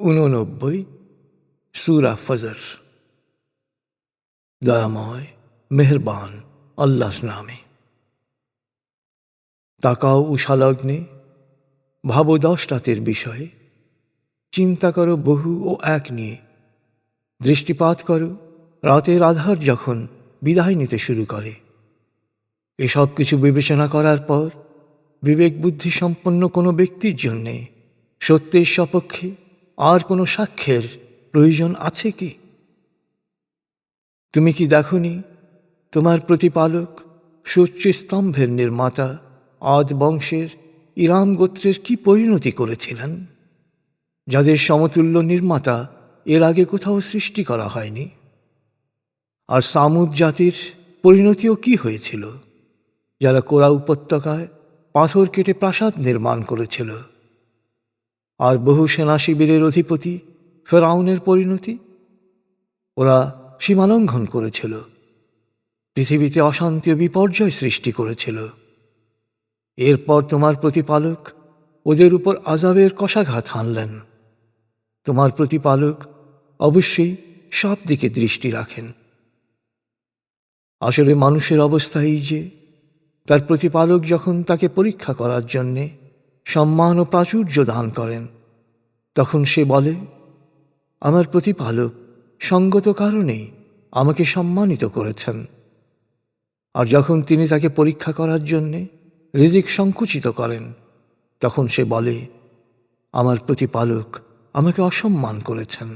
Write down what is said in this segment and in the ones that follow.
উননব্বই সুরা ফজর দয়াময় মেহরবান আল্লাহর নামে তাকাও উষালগ্নে ভাবো দশ রাতের বিষয়ে চিন্তা করো বহু ও এক নিয়ে দৃষ্টিপাত করো রাতের আধার যখন বিদায় নিতে শুরু করে এসব কিছু বিবেচনা করার পর বিবেক বুদ্ধি সম্পন্ন কোনো ব্যক্তির জন্যে সত্যের সপক্ষে আর কোনো সাক্ষ্যের প্রয়োজন আছে কি? তুমি কি দেখনি, তোমার প্রতিপালক সূর্য স্তম্ভের নির্মাতা আদ বংশের ইরাম গোত্রের কি পরিণতি করেছিলেন? যাদের সমতুল্য নির্মাতা এর আগে কোথাও সৃষ্টি করা হয়নি। আর সামুদ জাতির পরিণতিও কি হয়েছিল, যারা কোরা উপত্যকায় পাথর কেটে প্রাসাদ নির্মাণ করেছিল? আর বহু সেনা শিবিরের অধিপতি, ফেরাউনের পরিণতি। ওরা সীমালঙ্ঘন করেছিল। পৃথিবীতে অশান্তি ও বিপর্যয় সৃষ্টি করেছিল। এরপর তোমার প্রতিপালক ওদের উপর আজাবের কষাঘাত হানলেন। তোমার প্রতিপালক অবশ্যই সব দিকে দৃষ্টি রাখেন। আসলে মানুষের অবস্থা এই যে, তার প্রতিপালক যখন তাকে পরীক্ষা করার জন্যে সম্মান ও প্রাচুর্য দান করেন তখন সে বলে, আমার প্রতিপালক সঙ্গত কারণেই আমাকে সম্মানিত করেছেন। আর যখন তিনি তাকে পরীক্ষা করার জন্যে রিজিক সংকুচিত করেন, তখন সে বলে, আমার প্রতিপালক আমাকে অসম্মান করেছেন।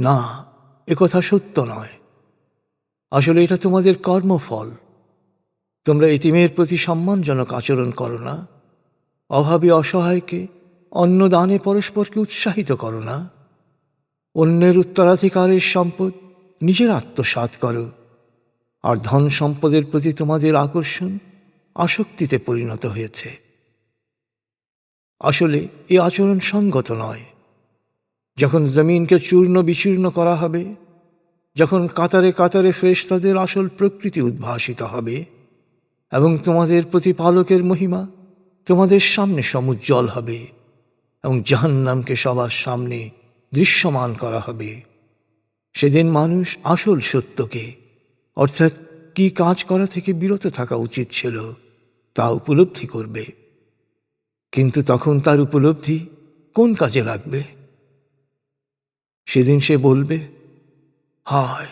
না একথা সত্য নয়। আসলে এটা তোমাদের কর্মফল। তোমরা এতিমের প্রতি সম্মানজনক আচরণ করো না। অভাবী অসহায়কে অন্ন দানে পরস্পরকে উৎসাহিত করো না। অন্যের উত্তরাধিকারের সম্পদ নিজের আত্মসাৎ করো। আর ধন সম্পদের প্রতি তোমাদের আকর্ষণ আসক্তিতে পরিণত হয়েছে। আসলে এ আচরণ সঙ্গত নয়। যখন জমিনকে চূর্ণ বিচূর্ণ করা হবে, যখন কাতারে কাতারে ফ্রেশতাদের আসল প্রকৃতি উদ্ভাসিত হবে এবং তোমাদের প্রতিপালকের মহিমা তোমাদের সামনে সমুজ্জ্বল হবে। এবং জাহান্নামকে সবার সামনে দৃশ্যমান করা হবে। সেদিন মানুষ আসল সত্যকে, অর্থাৎ কি কাজ করা থেকে বিরত থাকা উচিত ছিল, তা উপলব্ধি করবে। কিন্তু তখন তার উপলব্ধি কোন কাজে লাগবে? সেদিন সে বলবে, হায়,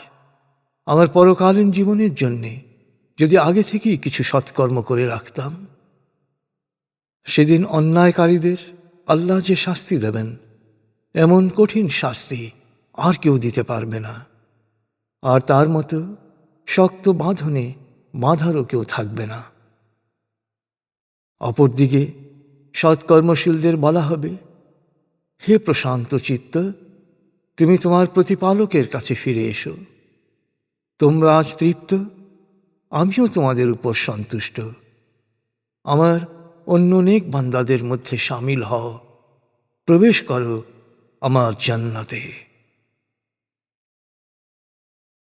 আমার পরকালীন জীবনের জন্যে যদি আগে থেকেই কিছু সৎকর্ম করে রাখতাম, সেদিন অন্যায়কারীদের আল্লাহ যে শাস্তি দেবেন, এমন কঠিন শাস্তি আর কেউ দিতে পারবে না। আর তার মতো শক্ত বাঁধনে বাঁধারও কেউ থাকবে না। অপরদিকে সৎকর্মশীলদের বলা হবে, হে প্রশান্ত চিত্ত, তুমি তোমার প্রতিপালকের কাছে ফিরে এসো। তোমরা আজ তৃপ্ত, আমিও তোমাদের উপর সন্তুষ্ট। আমার অন্য অনেক বান্দাদের মধ্যে সামিল হও। প্রবেশ করো আমার জান্নাতে।